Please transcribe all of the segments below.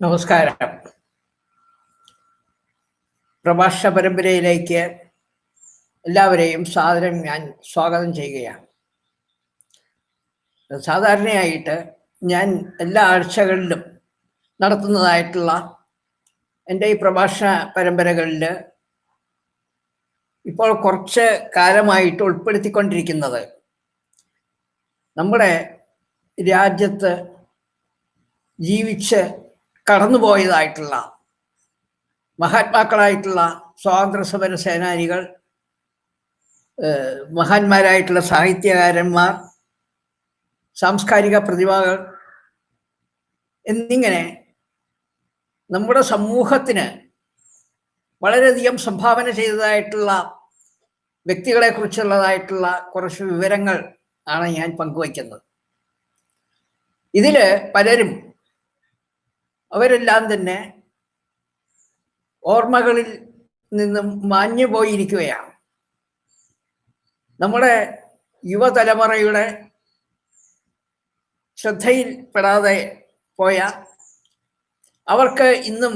നമസ്കാരം. പ്രഭാഷണ പരമ്പരയിലേക്ക് എല്ലാവരെയും സാദരം ഞാൻ സ്വാഗതം ചെയ്യുകയാണ്. സാധാരണയായിട്ട് ഞാൻ എല്ലാ ആഴ്ചകളിലും നടത്തുന്നതായിട്ടുള്ള എന്റെ ഈ പ്രഭാഷണ പരമ്പരകളിൽ ഇപ്പോൾ കുറച്ച് കാലമായിട്ട് ഉൾപ്പെടുത്തിക്കൊണ്ടിരിക്കുന്നത് നമ്മുടെ രാജ്യത്ത് ജീവിച്ച് കടന്നുപോയതായിട്ടുള്ള മഹാത്മാക്കളായിട്ടുള്ള സ്വാതന്ത്ര്യ സമര സേനാനികൾ മഹാന്മാരായിട്ടുള്ള സാഹിത്യകാരന്മാർ സാംസ്കാരിക പ്രതിഭകൾ എന്നിങ്ങനെ നമ്മുടെ സമൂഹത്തിന് വളരെയധികം സംഭാവന ചെയ്തതായിട്ടുള്ള വ്യക്തികളെക്കുറിച്ചുള്ളതായിട്ടുള്ള കുറച്ച് വിവരങ്ങൾ ആണ് ഞാൻ പങ്കുവയ്ക്കുന്നത്. ഇതിൽ പലരും അവരെല്ലാം തന്നെ ഓർമ്മകളിൽ നിന്നും മാഞ്ഞു പോയിരിക്കുകയാണ്. നമ്മുടെ യുവതലമുറയുടെ ശ്രദ്ധയിൽപ്പെടാതെ പോയ അവർക്ക് ഇന്നും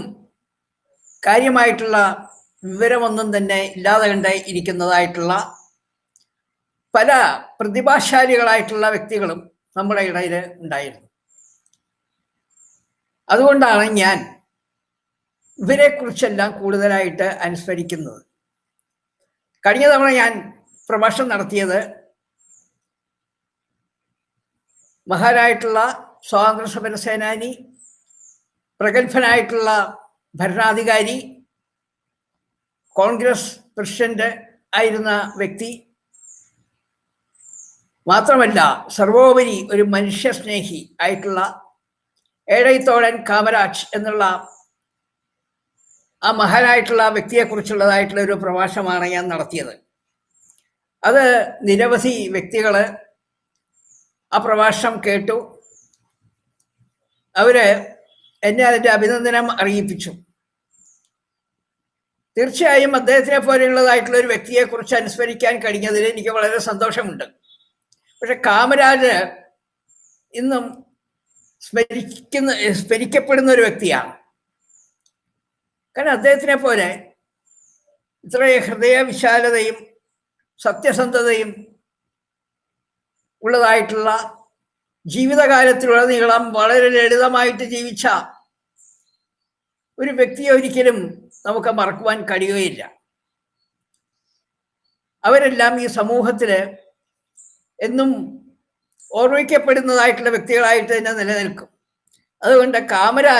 കാര്യമായിട്ടുള്ള വിവരമൊന്നും തന്നെ ഇല്ലാതെ കണ്ട് ഇരിക്കുന്നതായിട്ടുള്ള പല പ്രതിഭാശാലികളായിട്ടുള്ള വ്യക്തികളും നമ്മുടെ ഇടയിൽ ഉണ്ടായിരുന്നു. അതുകൊണ്ടാണ് ഞാൻ ഇവരെക്കുറിച്ചെല്ലാം കൂടുതലായിട്ട് അനുസ്മരിക്കുന്നത്. കഴിഞ്ഞ തവണ ഞാൻ പ്രഭാഷണം നടത്തിയത് മഹാനായിട്ടുള്ള സ്വാതന്ത്ര്യ സമര സേനാനി പ്രഗത്ഭനായിട്ടുള്ള ഭരണാധികാരി കോൺഗ്രസ് പ്രസിഡന്റ് ആയിരുന്ന വ്യക്തി. മാത്രമല്ല സർവോപരി ഒരു മനുഷ്യസ്നേഹി ആയിട്ടുള്ള ഏഴൈത്തോഴൻ കാമരാജ് എന്നുള്ള ആ മഹാനായിട്ടുള്ള വ്യക്തിയെക്കുറിച്ചുള്ളതായിട്ടുള്ള ഒരു പ്രഭാഷണമാണ് ഞാൻ നടത്തിയത്. അത് നിരവധി വ്യക്തികൾ ആ പ്രഭാഷണം കേട്ടു. അവർ എന്നെ അതിന്റെ അഭിനന്ദനം അറിയിപ്പിച്ചു. തീർച്ചയായും അദ്ദേഹത്തിനെ പോലെയുള്ളതായിട്ടുള്ള ഒരു വ്യക്തിയെക്കുറിച്ച് അനുസ്മരിക്കാൻ കഴിഞ്ഞതിൽ എനിക്ക് വളരെ സന്തോഷമുണ്ട്. പക്ഷെ കാമരാജ് ഇന്നും സ്മരിക്കുന്ന സ്മരിക്കപ്പെടുന്ന ഒരു വ്യക്തിയാണ്. കാരണം അദ്ദേഹത്തിനെ പോലെ ഇത്രയും ഹൃദയ വിശാലതയും സത്യസന്ധതയും ഉള്ളതായിട്ടുള്ള ജീവിതകാലത്തിലുടനീളം വളരെ ലളിതമായിട്ട് ജീവിച്ച ഒരു വ്യക്തിയെ ഒരിക്കലും നമുക്ക് മറക്കുവാൻ കഴിയുകയില്ല. അവരെല്ലാം ഈ സമൂഹത്തിൽ എന്നും ഓർമ്മിക്കപ്പെടുന്നതായിട്ടുള്ള വ്യക്തികളായിട്ട് തന്നെ നിലനിൽക്കും. അതുകൊണ്ട് കാമരാജ്